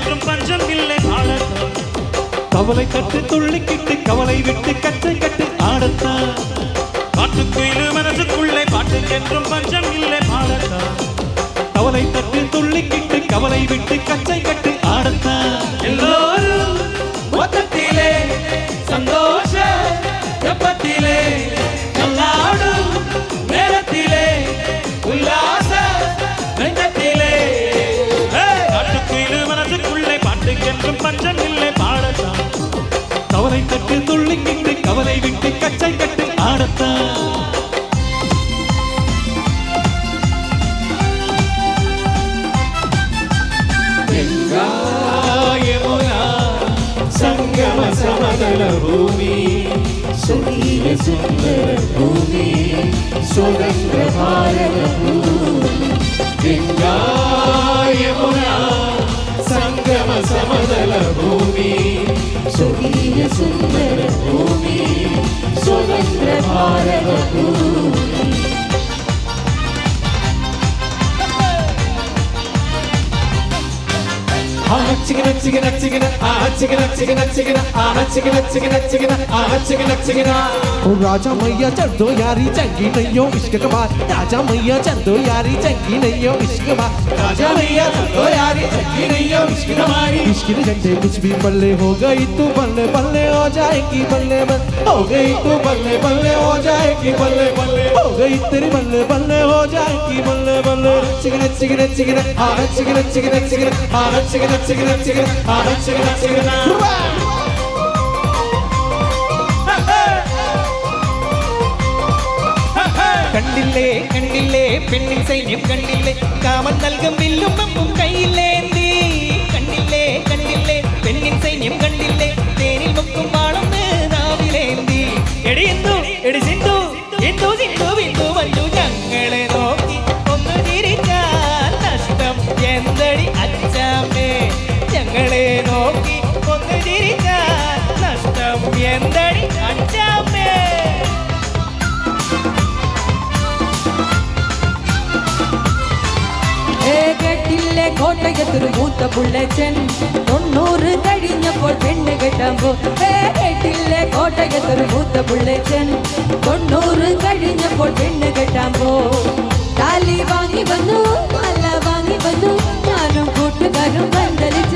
என்றும் பஞ்சம் இல்லை ஆடத்தான் கவலை கட்டு துள்ளிக்கிட்டு கவலை விட்டு கட்டை கட்டு ஆடத்தான். காட்டுக்குயிலு மனசுக்குள்ளே பாட்டுக்கென்றும் பஞ்சம் இல்லை பாடத்தான் கவலை தட்டு துள்ளிக்கிட்டு கவலை விட்டு கச்சை கட்டு സംഗമ സമതല ഭൂമി സുഖീയ സുന്ദര ഭൂമി സ്വതന്ത്ര ഭാരത ഭൂമി ഗംഗാ യമുന സംഗമ സമതല ഭൂമി സുഖീയ സുന്ദര ഭൂമി സ്വതന്ത്ര ഭാരത 치기나 치기나 치기나 아 치기나 치기나 치기나 아 치기나 치기나 치기나 아 치기나 치기나 ओ राजा मैया चल दो यारी, चंगी नहीं हो इश्क कमाल राजा मैया चढ़ दो यारी, चंगी नहीं हो इश्क कमाल राजा मैया तो यारी, चंगी नहीं हो इश्क हमारी इश्क ने झंडे कुछ भी बल्ले हो गई, तू बल्ले बल्ले हो जाएगी, बल्ले बल्ले। हो गई तू बल्ले बल्ले हो जाएगी, बल्ले बल्ले। हो गई तेरी बल्ले बल्ले हो जाएगी, बल्ले बल्ले। चिकन चिकन चिकन आ चिकन चिकन चिकन आ चिकन चिकन चिकन आ चिकन चिकन கண்ணில்லே கண்ணில்லே பெண்ணின் சைன்யம் கண்ணில்லே காமன் நல்கும் കോട്ടയത്തൊരു ബുള്ളറ്റൻ തൊണ്ണൂറ് കഴിഞ്ഞപ്പോൾ പെണ്ണ് കെട്ടാമ്പോ. കേട്ടില്ലേ കോട്ടയത്തൊരു മൂത്ത ബുള്ളറ്റൻ തൊണ്ണൂറ് കഴിഞ്ഞപ്പോൾ പെണ്ണ് കെട്ടാമ്പോ. താലി വാങ്ങി വന്നു മല്ല വാങ്ങി വന്നു ഞാനും കൂട്ടുകാരും പന്തലിൽ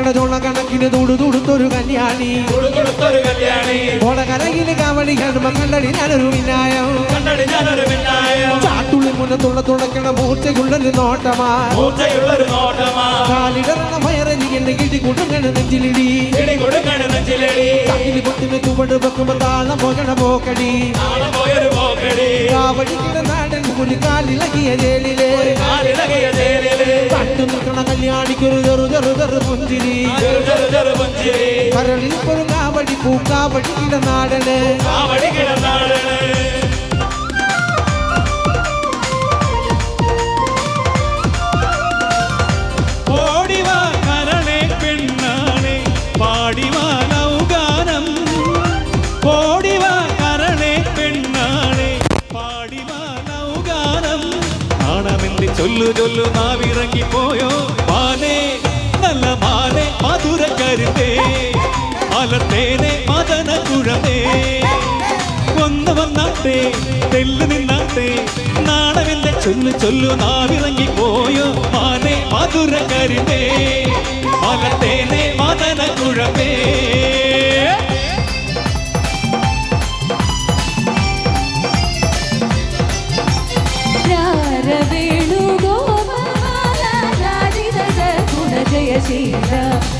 വരിക്ക ചക്കട ചോള കണക്കിന് തൊടുതൊടുത്തൊരു കല്യാണി. ഓടകരയിൽ കാവടി കാണുമ്പോ കണ്ടടി ഞാനൊരു വിനായം ചാട്ടുള്ളി മുന്നത്തുള്ള തുളക്കണ മൂർച്ചയുള്ളൊരു നോട്ടമാ. കാലിടറണ വയറലി എന്നെ കിട്ടി കുടുങ്ങണ നെഞ്ചിലിടി. ഇടി കൊടുക്കണ നെഞ്ചിലടി. കയ്യിൽ പൊട്ടിന് ചുവട് വെക്കുമ്പോ താളം പോകണ പോക്കടി. കാവടിക്കണ നാടൻ പുലി കാലിളകിയ ചേരിൽ കണ്ടു നിൽക്കണ കല്യാണിക്കൊരു ചെറു ചെറു ചെറു പുഞ്ചിരി. കരളിൽ ഒരു കാവടി പൂക്കാവടിക്കിട നാടന്. കാവടി കിടന്നാൾ ചൊല്ലു നാവിറങ്ങി പോയോ മാനേ നല്ല മാനേ മധുര കരുത്തേ മലത്തേനെ മദന കുഴമേ. ഒന്ന് വന്നാട്ടെ തെല്ലു നിന്നാട്ടെ. നാണമില്ല ചൊല്ലു ചൊല്ലു നാവിറങ്ങി പോയോ മാനേ മധുര കരുത്തേ മലത്തേനെ മദന കുഴമേ.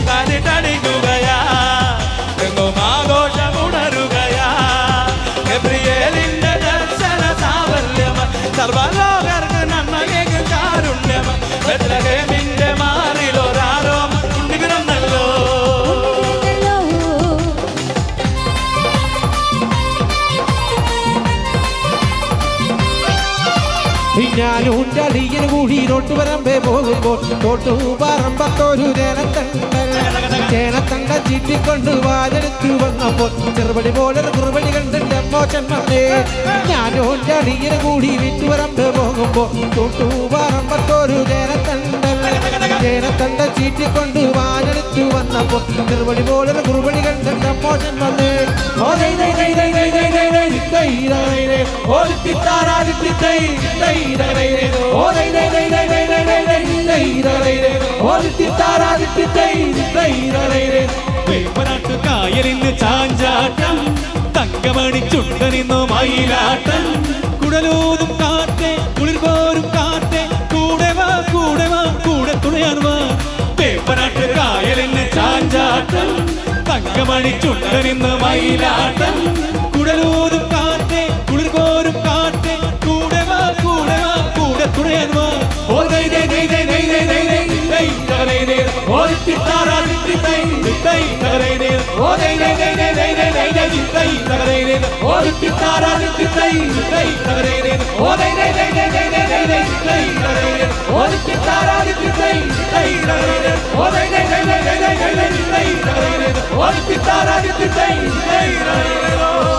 കരഞ്ഞ് കരടടിക്കുകയാ എങ്ങും ദർശന പോകുമ്പോൾ തൊട്ടു പറമ്പത്തൊരു നേരം ചീറ്റിക്കൊണ്ട് വാലെടുത്തു വന്നപ്പോൾ ചെറുപടി പോലെ കുറുപടി കണ്ടിട്ട് മോശൻ വന്നേ ഞാനും അളിയന് കൂടി വിറ്റുവരമ്പേ പോകുമ്പോൾ തോട്ടു പറമ്പത്തൊരു ചേനത്തണ്ടൽ ചേനത്തണ്ട ചീറ്റിക്കൊണ്ട് വാലെടുത്തു വന്നപ്പോൾ ചെറുപടി പോലെ കുറുപടി കണ്ടിട്ട് മോശൻ വന്നേ ഓ ദൈ ദൈ ദൈ ദൈ ദൈ ദൈ ദൈ ദൈ ദൈ ദൈ ദൈ ഓ തിത്താരാതി തൈ തൈ ദൈ ദൈ ഓ ദൈ ദൈ ദൈ ദൈ ദൈ ദൈ ദൈ ദൈ ദൈ ദൈ ഓ തിത്താരാതി തൈ തൈ ദൈ ദൈ വേമ്പനാട്ടു കായലിന്ന് ചാഞ്ചാട്ടം തങ്കമണി ചുണ്ടനിന്നു മയിലാട്ടം കുടലൂതും കാത്തെ കുളിർപോരും കാത്തെ കൂടെ വാ കൂടെ വാ കൂടെ തുണയാൻ വാ വേമ്പനാട്ടു കായലിന്ന് ചാഞ്ചാട്ടം തങ്കമണി ചുണ്ടനിന്ന് മയിലാട്ടം കുടലൂതും കാത്തെ കുളിർപോരും കാത്തെ കൂടെ വാ കൂടെ വാ കൂടെ തുണയാൻ വാ ഓ ദൈ ദൈ ദൈ ദൈ ദൈ ദൈ ദൈ ദൈ ഓ ദൈ ഓ തിത്താരാ തിത്തി ദൈ ఓ దై దై దై దై దై దై దై దై దిత్తై తగరై రే ఓ దిత్తారా దిత్తై దిత్తై తగరై రే ఓ దై దై దై దై దై దై దై దై దిత్తై తగరై రే ఓ దిత్తారా దిత్తై దిత్తై తగరై రే ఓ దై దై దై దై దై దై దై దై దిత్తై తగరై రే ఓ దిత్తారా దిత్తై దిత్తై తగరై రే